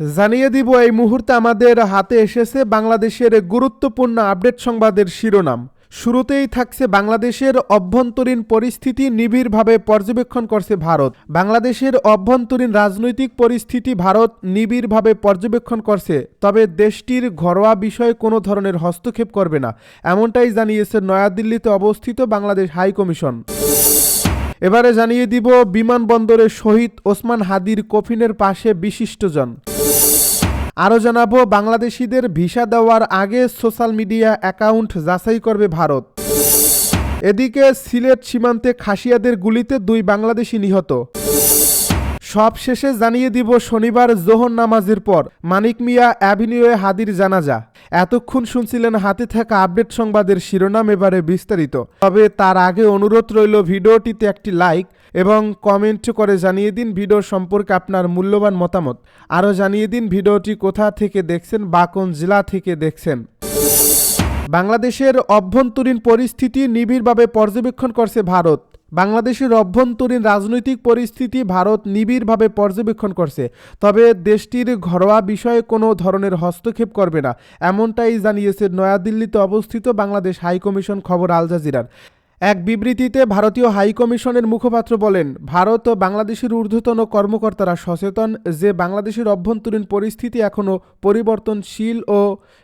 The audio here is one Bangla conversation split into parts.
জানিয়ে দিব, এই মুহূর্তে আমাদের হাতে এসেছে বাংলাদেশের গুরুত্বপূর্ণ আপডেট সংবাদের শিরোনাম। শুরুতেই থাকছে বাংলাদেশের অভ্যন্তরীণ পরিস্থিতি নিবিড়ভাবে পর্যবেক্ষণ করছে ভারত। বাংলাদেশের অভ্যন্তরীণ রাজনৈতিক পরিস্থিতি ভারত নিবিড়ভাবে পর্যবেক্ষণ করছে, তবে দেশটির ঘরোয়া বিষয়ে কোনো ধরনের হস্তক্ষেপ করবে না, এমনটাই জানিয়েছে নয়াদিল্লিতে অবস্থিত বাংলাদেশ হাই কমিশন। এবারে জানিয়ে দিব, বিমানবন্দরে শহীদ ওসমান হাদির কফিনের পাশে বিশিষ্টজন। আরও জানাব, বাংলাদেশিদের ভিসা দেওয়ার আগে সোশ্যাল মিডিয়া অ্যাকাউন্ট যাচাই করবে ভারত। এদিকে সিলেট সীমান্তে খাসিয়াদের গুলিতে দুই বাংলাদেশি নিহত। সব শেষে জানিয়ে দিব, শনিবার জোহর নামাজের পর মানিক মিয়া অ্যাভিনিউয়ে হাদির জানাজা। এতক্ষণ শুনছিলেন হাতে থাকা আপডেট সংবাদের শিরোনাম এবারে বিস্তারিত। তবে তার আগে অনুরোধ রইল ভিডিওটিতে একটি লাইক এবং কমেন্ট করে জানিয়ে দিন ভিডিও সম্পর্কে আপনার মূল্যবান মতামত। আরও জানিয়ে দিন ভিডিওটি কোথা থেকে দেখছেন বা কোন জেলা থেকে দেখছেন। বাংলাদেশের অভ্যন্তরীণ পরিস্থিতি নিবিড়ভাবে পর্যবেক্ষণ করছে ভারত। বাংলাদেশের অভ্যন্তরীণ রাজনৈতিক পরিস্থিতি ভারত নিবিড়ভাবে পর্যবেক্ষণ করছে। তবে দেশটির ঘরোয়া বিষয়ে কোনো ধরনের হস্তক্ষেপ করবে না, এমনটাই জানিয়েছে নয়াদিল্লিতে অবস্থিত বাংলাদেশ হাইকমিশন খবর আল জাজিরার। এক বিবৃতিতে ভারতীয় হাইকমিশনের মুখপাত্র বলেন, ভারত ও বাংলাদেশের ঊর্ধ্বতন কর্মকর্তারা সচেতন যে বাংলাদেশের অভ্যন্তরীণ পরিস্থিতি এখনও পরিবর্তনশীল ও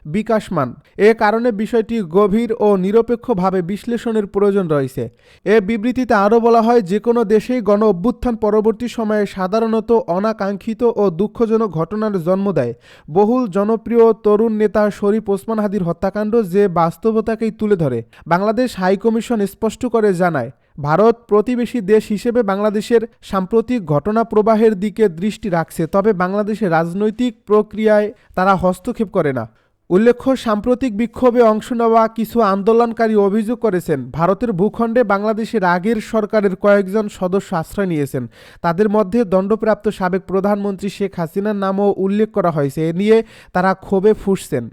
বিকাশমান। এ কারণে বিষয়টি গভীর ও নিরপেক্ষভাবে বিশ্লেষণের প্রয়োজন রয়েছে। এ বিবৃতিতে আরও বলা হয় যে কোনো দেশেই গণ অভ্যুত্থান পরবর্তী সময়ে সাধারণত অনাকাঙ্ক্ষিত ও দুঃখজনক ঘটনার জন্ম দেয়। বহুল জনপ্রিয় তরুণ নেতা শরীফ ওসমান হাদির হত্যাকাণ্ড যে বাস্তবতাকেই তুলে ধরে। বাংলাদেশ হাইকমিশন স্পষ্ট করে জানায়, ভারত প্রতিবেশী দেশ হিসেবে বাংলাদেশের সাম্প্রতিক ঘটনা প্রবাহের দিকে দৃষ্টি রাখছে, তবে বাংলাদেশের রাজনৈতিক প্রক্রিয়ায় তারা হস্তক্ষেপ করে না। উল্লেখ্য, সাম্প্রতিক বিক্ষোভে অংশ নেওয়া কিছু আন্দোলনকারী অভিযোগ করেছেন, ভারতের ভূখণ্ডে বাংলাদেশের আগের সরকারের কয়েকজন সদস্য আশ্রয় নিয়েছেন। তাদের মধ্যে দণ্ডপ্রাপ্ত সাবেক প্রধানমন্ত্রী শেখ হাসিনার নামও উল্লেখ করা হয়েছে, এ নিয়ে তারা ক্ষোভে ফুসছেন।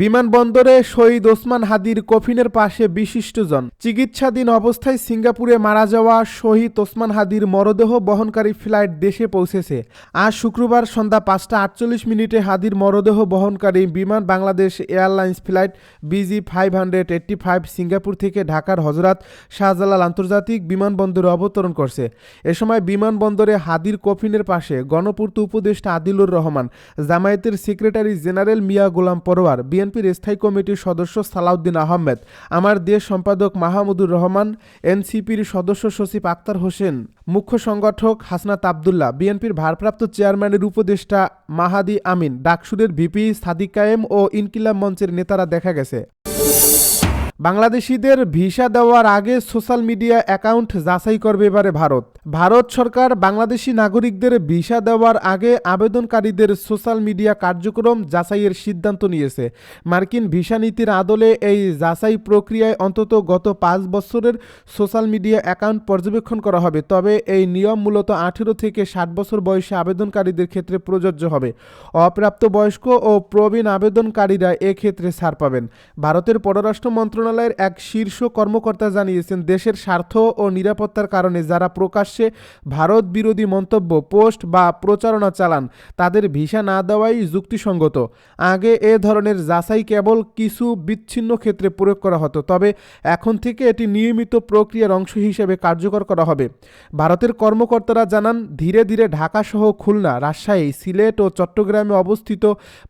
বিমানবন্দরে শহীদ ওসমান হাদির কফিনের পাশে বিশিষ্টজন। চিকিৎসাধীন অবস্থায় সিঙ্গাপুরে মারা যাওয়া শহীদ ওসমান হাদির মরদেহ বহনকারী ফ্লাইট দেশে পৌঁছেছে। আজ শুক্রবার সন্ধ্যা পাঁচটা আটচল্লিশ মিনিটে হাদির মরদেহ বহনকারী Biman Bangladesh airlines flight BG five hundred eighty five Singapore থেকে ঢাকার হজরত শাহজালাল আন্তর্জাতিক বিমানবন্দরে অবতরণ করছে। এ সময় বিমানবন্দরে হাদির কফিনের পাশে গণপূর্ত উপদেষ্টা আদিলুর রহমান, জামায়াতের সেক্রেটারি জেনারেল মিয়া গোলাম পরোয়ার বিএনপির স্থায়ী কমিটির সদস্য সালাউদ্দিন আহমেদ, আমার দেশ সম্পাদক মাহমুদুর রহমান, এনসিপির সদস্য সচিব আক্তার হোসেন, মুখ্য সংগঠক হাসনাত আবদুল্লাহ, বিএনপির ভারপ্রাপ্ত চেয়ারম্যানের উপদেষ্টা মাহাদি আমিন ডাকসুরের ভিপি সাদিক কায়েম ও ইনকিলাব মঞ্চের নেতারা দেখা গেছে। বাংলাদেশিদের ভিসা দেওয়ার আগে সোশ্যাল মিডিয়া অ্যাকাউন্ট যাচাই করবে এবারে ভারত। ভারত সরকার বাংলাদেশি নাগরিকদের ভিসা দেওয়ার আগে আবেদনকারীদের সোশ্যাল মিডিয়া কার্যক্রম যাচাইয়ের সিদ্ধান্ত নিয়েছে। মার্কিন ভিসা নীতির আদলে এই যাচাই প্রক্রিয়ায় অন্তত গত পাঁচ বছরের সোশ্যাল মিডিয়া অ্যাকাউন্ট পর্যবেক্ষণ করা হবে। তবে এই নিয়ম মূলত আঠেরো থেকে ষাট বছর বয়সে আবেদনকারীদের ক্ষেত্রে প্রযোজ্য হবে। অপ্রাপ্ত বয়স্ক ও প্রবীণ আবেদনকারীরা এক্ষেত্রে ছাড় পাবেন। ভারতের পররাষ্ট্র মন্ত্রণালয় মন্ত্রণালয়ের এক শীর্ষ কর্মকর্তা জানিয়েছেন, দেশের স্বার্থ ও নিরাপত্তার কারণে যারা প্রকাশ্যে ভারত বিরোধী মন্তব্য, পোস্ট বা প্রচারণা চালান, তাদের ভিসা না দেওয়াই যুক্তিসঙ্গত। আগে এ ধরনের যাচাই কেবল কিছু বিচ্ছিন্ন ক্ষেত্রে প্রয়োগ করা হতো, তবে এখন থেকে এটি নিয়মিত প্রক্রিয়ার অংশ হিসেবে কার্যকর করা হবে। ভারতের কর্মকর্তারা জানান, ধীরে ধীরে ঢাকাসহ খুলনা, রাজশাহী, সিলেট ও চট্টগ্রামে অবস্থিত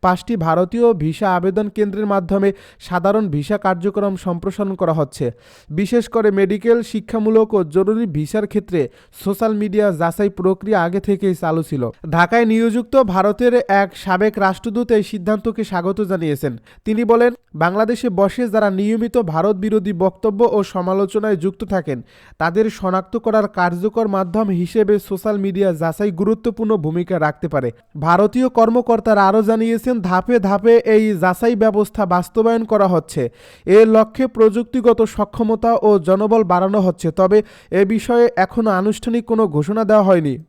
পাঁচটি ভারতীয় ভিসা আবেদন কেন্দ্রের মাধ্যমে সাধারণ ভিসা কার্যক্রম সম্প্রসারণ করা হচ্ছে। বিশেষ করে মেডিকেল, শিক্ষামূলক ও জরুরি ভিসার ক্ষেত্রে সোশ্যাল মিডিয়া যাচাই প্রক্রিয়া আগে থেকেই চালু ছিল। ঢাকায় নিয়োজিত ভারতের এক সাবেক রাষ্ট্রদূত এই সিদ্ধান্তকে স্বাগত জানিয়েছেন। তিনি বলেন, বাংলাদেশে বসে যারা নিয়মিত ভারত বিরোধী বক্তব্য ও সমালোচনায় যুক্ত থাকেন, তাদের শনাক্ত করার কার্যকর মাধ্যম হিসেবে সোশ্যাল মিডিয়া যাচাই গুরুত্বপূর্ণ ভূমিকা রাখতে পারে। ভারতীয় কর্মকর্তারা আরও জানিয়েছেন, ধাপে ধাপে এই যাচাই ব্যবস্থা বাস্তবায়ন করা হচ্ছে। এর লক্ষ্যে প্রযুক্তিগত সক্ষমতা ও জনবল বাড়ানো হচ্ছে, তবে এ বিষয়ে এখনও আনুষ্ঠানিক কোনো ঘোষণা দেওয়া হয়নি।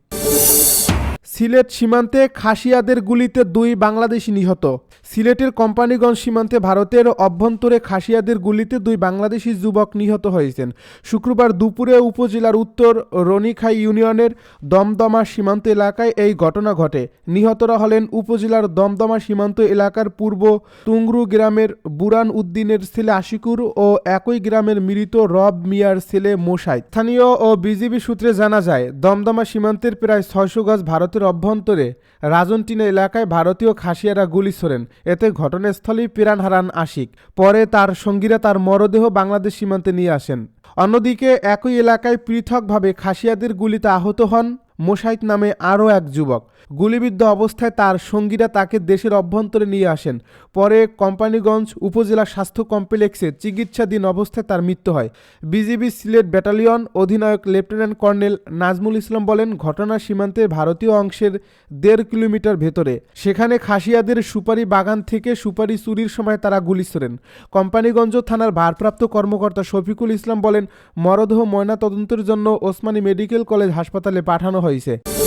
সিলেট সীমান্তে খাসিয়াদের গুলিতে দুই বাংলাদেশি নিহত। সিলেটের কোম্পানিগঞ্জ সীমান্তে ভারতের অভ্যন্তরে খাসিয়াদের গুলিতে দুই বাংলাদেশি যুবক নিহত হয়েছেন। শুক্রবার দুপুরে উপজেলার উত্তর রনিখাই ইউনিয়নের দমদমা সীমান্ত এলাকায় এই ঘটনা ঘটে। নিহতরা হলেন উপজেলার দমদমা সীমান্ত এলাকার পূর্ব তুংরু গ্রামের বুরান উদ্দিনের ছেলে আশিকুর ও একই গ্রামের মৃত রব মিয়ার ছেলে মোসাইদ স্থানীয় ও বিজিবি সূত্রে জানা যায়, দমদমা সীমান্তের প্রায় ছয়শো গজ ভারতের অভ্যন্তরে রাজনটিনা এলাকায় ভারতীয় খাসিয়ারা গুলি ছোড়েন। এতে ঘটনাস্থলেই প্রাণ হারান আশিক। পরে তার সঙ্গীরা তার মরদেহ বাংলাদেশ সীমান্তে নিয়ে আসেন। অন্যদিকে একই এলাকায় পৃথকভাবে খাসিয়াদের গুলিতে আহত হন মোসাইদ নামে আরও এক যুবক। গুলিবিদ্ধ অবস্থায় তার সঙ্গীরা তাকে দেশের অভ্যন্তরে নিয়ে আসেন। পরে কোম্পানিগঞ্জ উপজেলা স্বাস্থ্য কমপ্লেক্সে চিকিৎসাধীন অবস্থায় তার মৃত্যু হয়। বিজিবি সিলেট ব্যাটালিয়ন অধিনায়ক লেফটেন্যান্ট কর্নেল নাজমুল ইসলাম বলেন, ঘটনা সীমান্তের ভারতীয় অংশের দেড় কিলোমিটার ভেতরে। সেখানে খাসিয়াদের সুপারি বাগান থেকে সুপারি চুরির সময় তারা গুলি ছোড়েন কোম্পানিগঞ্জ থানার ভারপ্রাপ্ত কর্মকর্তা শফিকুল ইসলাম বলেন, মরদেহ ময়নাতদন্তের জন্য ওসমানী মেডিকেল কলেজ হাসপাতালে পাঠানো হয়েছে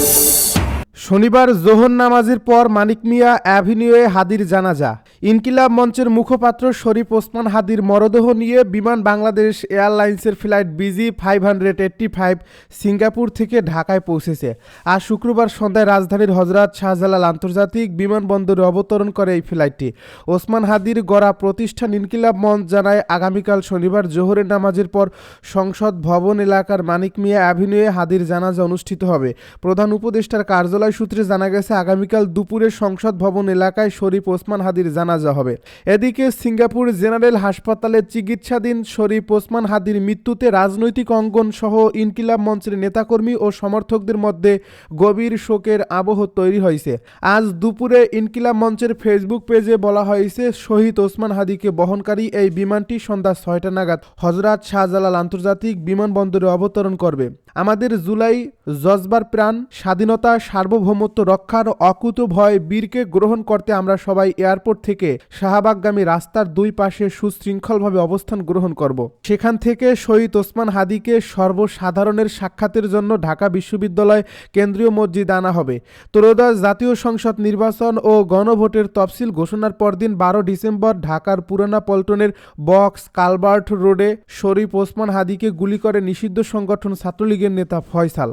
শনিবার জোহর নামাজের পর মানিক মিয়া অ্যাভিনিউয়ে হাদির জানাজা। ইনকিলাব মঞ্চের মুখপাত্র শরীফ ওসমান হাদির মরদেহ নিয়ে বিমান বাংলাদেশ এয়ারলাইন্সের flight BG five hundred eighty five Singapore থেকে ঢাকায় পৌঁছেছে। আজ শুক্রবার সন্ধ্যায় রাজধানীর হজরত শাহজালাল আন্তর্জাতিক বিমানবন্দরে অবতরণ করে এই ফ্লাইটটি। ওসমান হাদির গড়া প্রতিষ্ঠান ইনকিলাব মঞ্চ জানায়, আগামীকাল শনিবার জোহরের নামাজের পর সংসদ ভবন এলাকার মানিক মিয়া অ্যাভিনিউয়ে হাদির জানাজা অনুষ্ঠিত হবে। প্রধান উপদেষ্টার কার্যালয় সূত্রে জানা গেছে, আগামীকাল দুপুরে সংসদ ভবন এলাকায় শরীফ ওসমান হাদির জানাজা হবে। এদিকে সিঙ্গাপুর জেনারেল হাসপাতালে চিকিৎসাধীন শরীফ ওসমান হাদির মৃত্যুতে রাজনৈতিক অঙ্গন সহ ইনকিলাব মঞ্চের নেতাকর্মী ও সমর্থকদের মধ্যে গভীর শোকের আবহ তৈরি হয়েছে। আজ দুপুরে ইনকিলাব মঞ্চের ফেসবুক পেজে বলা হয়েছে, শহীদ ওসমান হাদিকে বহনকারী এই বিমানটি সন্ধ্যা ছয়টা নাগাদ হজরত শাহজালাল আন্তর্জাতিক বিমানবন্দরে অবতরণ করবে। আমাদের জুলাই, জজবার প্রাণ, স্বাধীনতা সার্বভৌমত্ব রক্ষার অকুত ভয় বীরকে গ্রহণ করতে আমরা সবাই এয়ারপোর্ট থেকে শাহবাগগামী রাস্তার দুই পাশে সুশৃঙ্খলভাবে অবস্থান গ্রহণ করব। সেখান থেকে শহীদ ওসমান হাদিকে সর্বসাধারণের সাক্ষাতের জন্য ঢাকা বিশ্ববিদ্যালয় কেন্দ্রীয় মসজিদ আনা হবে। ত্রয়োদশ জাতীয় সংসদ নির্বাচন ও গণভোটের তফসিল ঘোষণার পরদিন বারো ডিসেম্বর ঢাকার পুরানা পল্টনের বক্স কালবার্ট রোডে শরীফ ওসমান হাদিকে গুলি করে নিষিদ্ধ সংগঠন ছাত্রলীগের নেতা ফয়সাল।